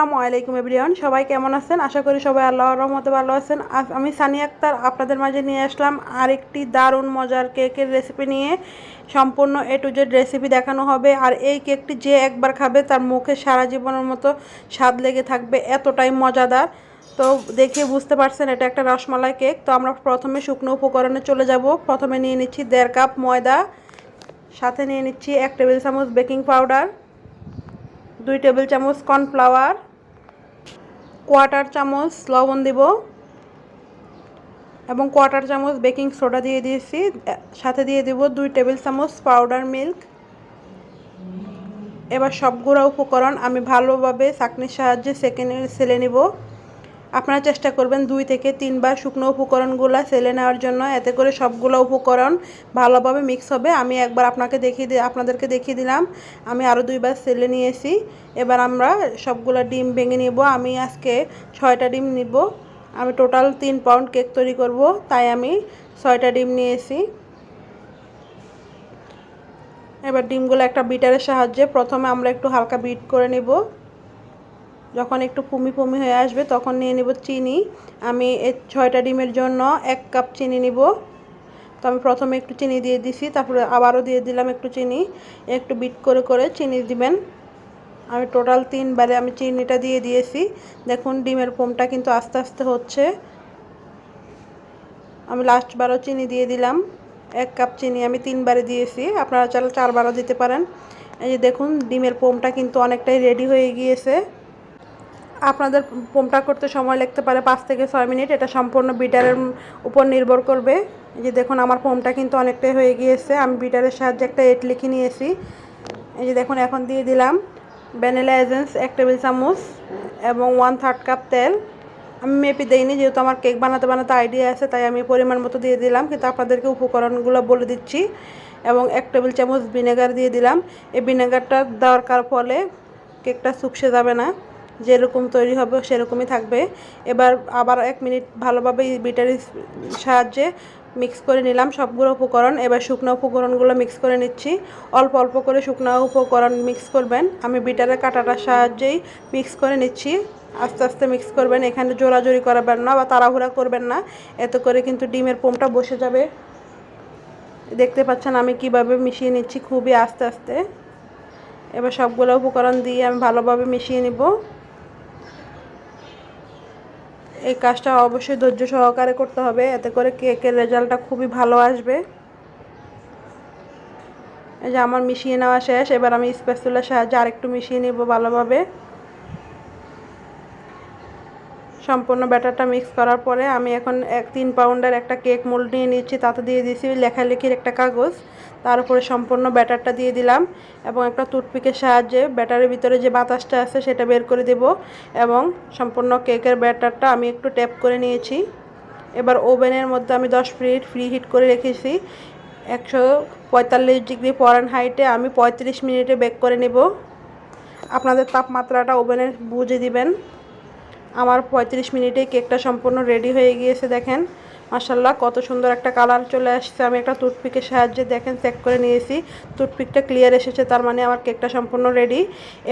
আসসালামু আলাইকুম এভরিওয়ান, সবাই কেমন আছেন? আশা করি সবাই আল্লাহর রহমতে ভালো আছেন। আমি সানি আক্তার আপনাদের মাঝে নিয়ে আসলাম আরেকটি দারুণ মজার কেকের রেসিপি নিয়ে। সম্পূর্ণ এ টু জেড রেসিপি দেখানো হবে আর এই কেকটি যে একবার খাবে তার মুখে সারা জীবনের মতো স্বাদ লেগে থাকবে, এতটাই মজাদার। তো দেখে বুঝতে পারছেন এটা একটা রসমালাই কেক। তো আমরা প্রথমে শুকনো উপকরণে চলে যাব। প্রথমে নিয়ে নিচ্ছি দেড় কাপ ময়দা, সাথে নিয়ে নিচ্ছি এক টেবিল চামচ বেকিং পাউডার, দুই টেবিল চামচ কর্নফ্লাওয়ার কোয়াটার চামচ লবণ দেব এবং কোয়াটার চামচ বেকিং সোডা দিয়ে দিয়েছি। সাথে দিয়ে দেব দুই টেবিল চামচ পাউডার মিল্ক এবার সবগুলো উপকরণ আমি ভালোভাবে চাকনির সাহায্যে সেকেন্ডে সেলে নিব। আপনারা চেষ্টা করবেন দুই থেকে তিনবার শুকনো উপকরণগুলো সেলে নেওয়ার জন্য। এতে করে সবগুলো উপকরণ ভালোভাবে মিক্স হবে। আমি একবার আপনাকে দেখিয়ে আপনাদেরকে দেখিয়ে দিলাম। আমি আরও দুইবার সেলে নিয়েছি। এবার আমরা সবগুলো ডিম ভেঙে নিব। আমি আজকে ছয়টা ডিম নিব। আমি টোটাল তিন পাউন্ড কেক তৈরি করব। তাই আমি ছয়টা ডিম নিয়েছি। এবার ডিমগুলো একটা বিটারের সাহায্যে প্রথমে আমরা একটু হালকা বিট করে নেব। যখন একটু ফুমি ফুমি হয়ে আসবে, তখন নিয়ে নেব চিনি। আমি এই ছয়টা ডিমের জন্য এক কাপ চিনি নিব। তো আমি প্রথমে একটু চিনি দিয়ে দিছি, তারপরে আবারও দিয়ে দিলাম একটু চিনি। একটু বিট করে করে চিনি দিবেন। আমি টোটাল তিনবারে আমি চিনিটা দিয়ে দিয়েছি। দেখুন, ডিমের ফোমটা কিন্তু আস্তে আস্তে হচ্ছে। আমি লাস্টবারও চিনি দিয়ে দিলাম। এক কাপ চিনি আমি তিনবারে দিয়েছি। আপনারা চাইলে চারবারও দিতে পারেন। এই যে দেখুন, ডিমের পোমটা কিন্তু অনেকটাই রেডি হয়ে গিয়েছে। আপনাদের পোমটা করতে সময় লাগতে পারে পাঁচ থেকে ছয় মিনিট, এটা সম্পূর্ণ বিটারের উপর নির্ভর করবে। এই যে দেখুন, আমার পোমটা কিন্তু অনেকটাই হয়ে গিয়েছে। আমি বিটারের সাহায্যে একটা এট লিখে নিয়েছি। এই যে দেখুন, এখন দিয়ে দিলাম। ভ্যানিলা এজেন্স এক টেবিল চামচ এবং ওয়ান থার্ড কাপ তেল। আমি মেপে দিইনি, যেহেতু আমার কেক বানাতে বানাতে আইডিয়া আছে, তাই আমি পরিমাণ মতো দিয়ে দিলাম। কিন্তু আপনাদেরকে উপকরণগুলো বলে দিচ্ছি। এবং এক টেবিল চামচ ভিনেগার দিয়ে দিলাম। এই ভিনেগারটা দেওয়ার ফলে কেকটা শুকসে যাবে না। যেরকম তৈরি হবে, সেরকমই থাকবে। এবার আবার এক মিনিট ভালোভাবে বিটারির সাহায্যে মিক্স করে নিলাম সবগুলো উপকরণ। এবার শুকনো উপকরণগুলো মিক্স করে নিচ্ছি। অল্প অল্প করে শুকনো উপকরণ মিক্স করবেন। আমি বিটারের কাটাটার সাহায্যেই মিক্স করে নিচ্ছি। আস্তে আস্তে মিক্স করবেন। এখানে জোরাজোরি করাবেন না বা তাড়াহুড়া করবেন না। এতে করে কিন্তু ডিমের পোমটা বসে যাবে। দেখতে পাচ্ছেন আমি কীভাবে মিশিয়ে নিচ্ছি খুবই আস্তে আস্তে। এবার সবগুলো উপকরণ দিয়ে আমি ভালোভাবে মিশিয়ে নিব। এই কাজটা অবশ্যই ধৈর্য সহকারে করতে হবে, এতে করে কেকের রেজাল্টটা খুবই ভালো আসবে। এই যে আমার মিশিয়ে নেওয়া শেষ, এবার আমি স্পেসুলার সাহায্যে আরেকটু মিশিয়ে নেব ভালোভাবে। সম্পূর্ণ ব্যাটারটা মিক্স করার পরে আমি এখন এক তিন পাউন্ডের একটা কেক মোল্ড নিয়ে নিচ্ছি, তাতে দিয়ে দিয়েছি লেখালেখির একটা কাগজ। তার উপরে সম্পূর্ণ ব্যাটারটা দিয়ে দিলাম এবং একটা টুথপিকের সাহায্যে ব্যাটারের ভিতরে যে বাতাসটা আছে সেটা বের করে দেব এবং সম্পূর্ণ কেকের ব্যাটারটা আমি একটু ট্যাপ করে নিয়েছি। এবার ওভেনের মধ্যে আমি দশ মিনিট ফ্রি হিট করে রেখেছি। একশো পঁয়তাল্লিশ ডিগ্রি ফরেন হাইটে আমি পঁয়ত্রিশ মিনিটে বেক করে নেব। আপনাদের তাপমাত্রাটা ওভেনের বুঝে দিবেন। আমার পঁয়ত্রিশ মিনিটে কেকটা সম্পূর্ণ রেডি হয়ে গিয়েছে, দেখেন। মাসাল্লাহ কত সুন্দর একটা কালার চলে আসছে। আমি একটা টুথপিকের সাহায্যে, দেখেন চেক করে নিয়েছি। টুথপিকটা ক্লিয়ার এসেছে, তার মানে আমার কেকটা সম্পূর্ণ রেডি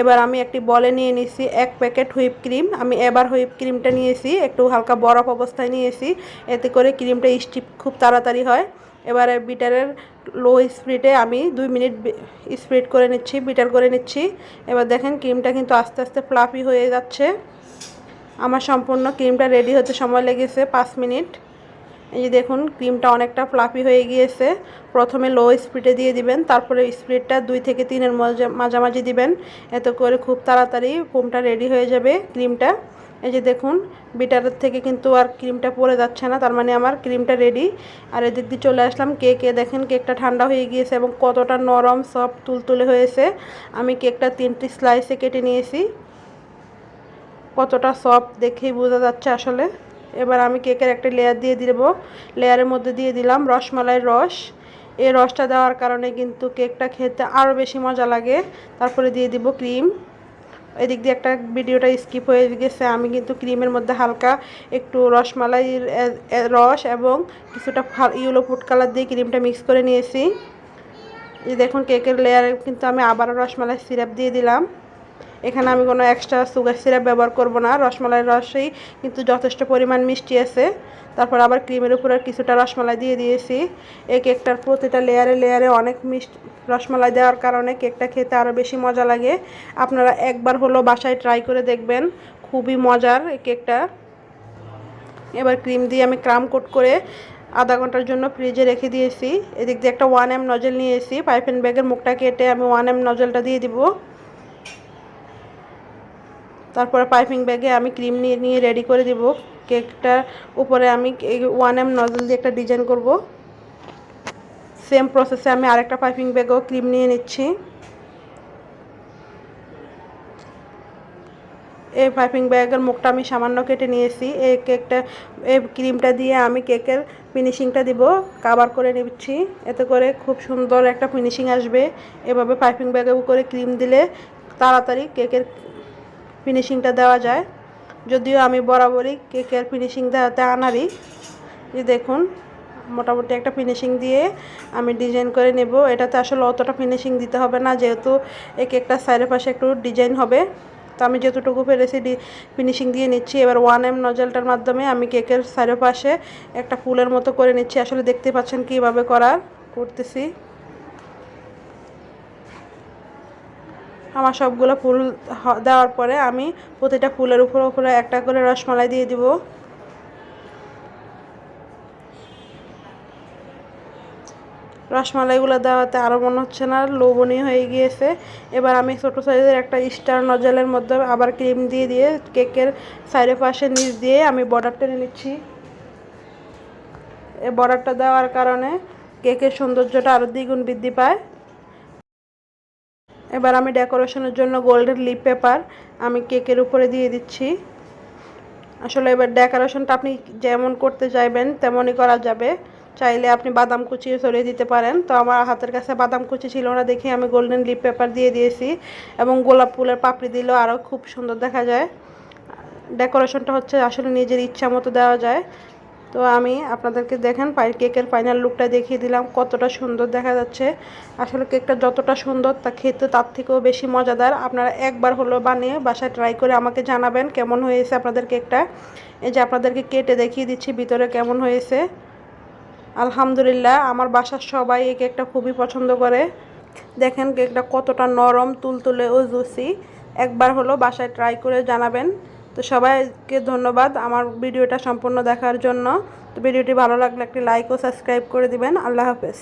এবার আমি একটি বলে নিয়ে নিয়েছি, এক প্যাকেট হুইপ ক্রিম আমি এবার হুইপ ক্রিমটা নিয়েছি, একটু হালকা বরফ অবস্থায় নিয়েছি। এতে করে ক্রিমটা স্টিপ খুব তাড়াতাড়ি হয়। এবারে বিটারের লো স্পিডে আমি দুই মিনিট স্প্রিড করে নিচ্ছি বিটার করে নিচ্ছি। এবার দেখেন ক্রিমটা কিন্তু আস্তে আস্তে ফ্লাফি হয়ে যাচ্ছে। আমার সম্পূর্ণ ক্রিমটা রেডি হতে সময় লেগেছে, পাঁচ মিনিট। এই যে দেখুন, ক্রিমটা অনেকটা ফ্লাফি হয়ে গিয়েছে। প্রথমে লো স্পিডে দিয়ে দিবেন, তারপরে স্পিডটা দুই থেকে তিনের মাঝামাঝি দিবেন। এতে করে খুব তাড়াতাড়ি ফোমটা রেডি হয়ে যাবে ক্রিমটা। এই যে দেখুন বিটারের থেকে কিন্তু আর ক্রিমটা পরে যাচ্ছে না, তার মানে আমার ক্রিমটা রেডি। আর এদিক দিয়ে চলে আসলাম কেকে, দেখেন কেকটা ঠান্ডা হয়ে গিয়েছে এবং কতটা নরম, সফট, তুলতুলে হয়েছে। আমি কেকটা তিনটি স্লাইসে কেটে নিয়েছি। কতটা সফট দেখেই বোঝা যাচ্ছে আসলে। এবার আমি কেকের একটা লেয়ার দিয়ে দিব। লেয়ারের মধ্যে দিয়ে দিলাম রসমালাইয়ের রস। এই রসটা দেওয়ার কারণে কিন্তু কেকটা খেতে আরও বেশি মজা লাগে। তারপরে দিয়ে দিব ক্রিম এদিক দিয়ে একটা ভিডিওটা স্কিপ হয়ে গেছে। আমি কিন্তু ক্রিমের মধ্যে হালকা একটু রসমালাইয়ের রস এবং কিছুটা ইউলো ফুড কালার দিয়ে ক্রিমটা মিক্স করে নিয়েছি। দেখুন কেকের লেয়ারে কিন্তু আমি আবারও রসমালাই সিরাপ দিয়ে দিলাম। এখানে আমি কোনো এক্সট্রা সুগার সিরাপ ব্যবহার করব না রসমালাইয়ের রসেই কিন্তু যথেষ্ট পরিমাণ মিষ্টি আছে। তারপর আবার ক্রিমের উপরে কিছুটা রসমালাই দিয়ে দিয়েছি। এই কেকটার প্রতিটা লেয়ারে লেয়ারে অনেক মিষ্টি, রসমালাই দেওয়ার কারণে কেকটা খেতে আরও বেশি মজা লাগে। আপনারা একবার হলো বাসায় ট্রাই করে দেখবেন, খুবই মজার এই কেকটা এবার ক্রিম দিয়ে আমি ক্রাম কোট করে আধা ঘণ্টার জন্য ফ্রিজে রেখে দিয়েছি। এদিক দিয়ে একটা ওয়ান এম নজল নিয়েছি। পাইপেন ব্যাগের মুখটা কেটে আমি ওয়ান এম নজলটা দিয়ে দিব। তারপরে পাইপিং ব্যাগে আমি ক্রিম নিয়ে নিয়ে রেডি করে দিব। কেকটার উপরে আমি ওয়ান এম নজল দিয়ে একটা ডিজাইন করব। সেম প্রসেসে আমি আরেকটা পাইপিং ব্যাগও ক্রিম নিয়ে নিচ্ছি। এই পাইপিং ব্যাগের মুখটা আমি সামান্য কেটে নিয়েছি। এই কেকটা, এই ক্রিমটা দিয়ে আমি কেকের ফিনিশিংটা দিব কাবার করে নিচ্ছি। এতে করে খুব সুন্দর একটা ফিনিশিং আসবে। এভাবে পাইপিং ব্যাগের উপরে ক্রিম দিলে তাড়াতাড়ি কেকের ফিনিশিংটা দেওয়া যায়। যদিও আমি বরাবরই কেকের ফিনিশিং দেওয়াতে আনারি। যে দেখুন, মোটামুটি একটা ফিনিশিং দিয়ে আমি ডিজাইন করে নেব। এটাতে আসলে অতটা ফিনিশিং দিতে হবে না, যেহেতু এক কেকটার সাইডের পাশে একটু ডিজাইন হবে। তো আমি যতটুকু পেরেছি ফিনিশিং দিয়ে নিচ্ছি। এবার ওয়ান এম নজলটার মাধ্যমে আমি কেকের সাইডের পাশে একটা ফুলের মতো করে নিচ্ছি। আসলে দেখতে পাচ্ছেন কীভাবে করার করতেছি। আমার সবগুলো ফুল দেওয়ার পরে আমি প্রতিটা ফুলের উপর উপরে একটা করে রসমালাই দিয়ে দিব। রসমালাইগুলো দেওয়াতে আরও মনে হচ্ছে না, লোভনীয় হয়ে গিয়েছে। এবার আমি ছোটো সাইজের একটা স্টার নজলের মধ্যে আবার ক্রিম দিয়ে দিয়ে কেকের সাইডে পাশে নিচ দিয়ে আমি বর্ডার টেনে নিচ্ছি। এই বর্ডারটা দেওয়ার কারণে কেকের সৌন্দর্যটা আরও দ্বিগুণ বৃদ্ধি পায়। এবার আমি ডেকোরেশনের জন্য গোল্ডেন লিপ পেপার আমি কেকের উপরে দিয়ে দিচ্ছি। আসলে এবার ডেকোরেশনটা আপনি যেমন করতে চাইবেন তেমনই করা যাবে। চাইলে আপনি বাদাম কুচিও সরিয়ে দিতে পারেন। তো আমার হাতের কাছে বাদাম কুচি ছিল না দেখে আমি গোল্ডেন লিপ পেপার দিয়ে দিয়েছি এবং গোলাপ ফুলের পাপড়ি দিলেও আরও খুব সুন্দর দেখা যায়। ডেকোরেশনটা হচ্ছে আসলে নিজের ইচ্ছা মতো দেওয়া যায়। তো আমি আপনাদেরকে দেখেন কেকের ফাইনাল লুকটা দেখিয়ে দিলাম, কতটা সুন্দর দেখা যাচ্ছে। আসলে কেকটা যতটা সুন্দর তা খেতে তার থেকেও বেশি মজাদার। আপনারা একবার হলো বানিয়ে বাসায় ট্রাই করে আমাকে জানাবেন কেমন হয়েছে আপনাদের কেকটা। এই যে আপনাদেরকে কেটে দেখিয়ে দিচ্ছি ভিতরে কেমন হয়েছে। আলহামদুলিল্লাহ, আমার বাসার সবাই এই কেকটা খুবই পছন্দ করে। দেখেন কেকটা কতটা নরম, তুলতুলে ও জুসি। একবার হলো বাসায় ট্রাই করে জানাবেন। তো সবাইকে ধন্যবাদ আমার ভিডিওটা সম্পূর্ণ দেখার জন্য। তো ভিডিওটি ভালো লাগলে একটি লাইক ও সাবস্ক্রাইব করে দিবেন। আল্লাহ হাফেজ।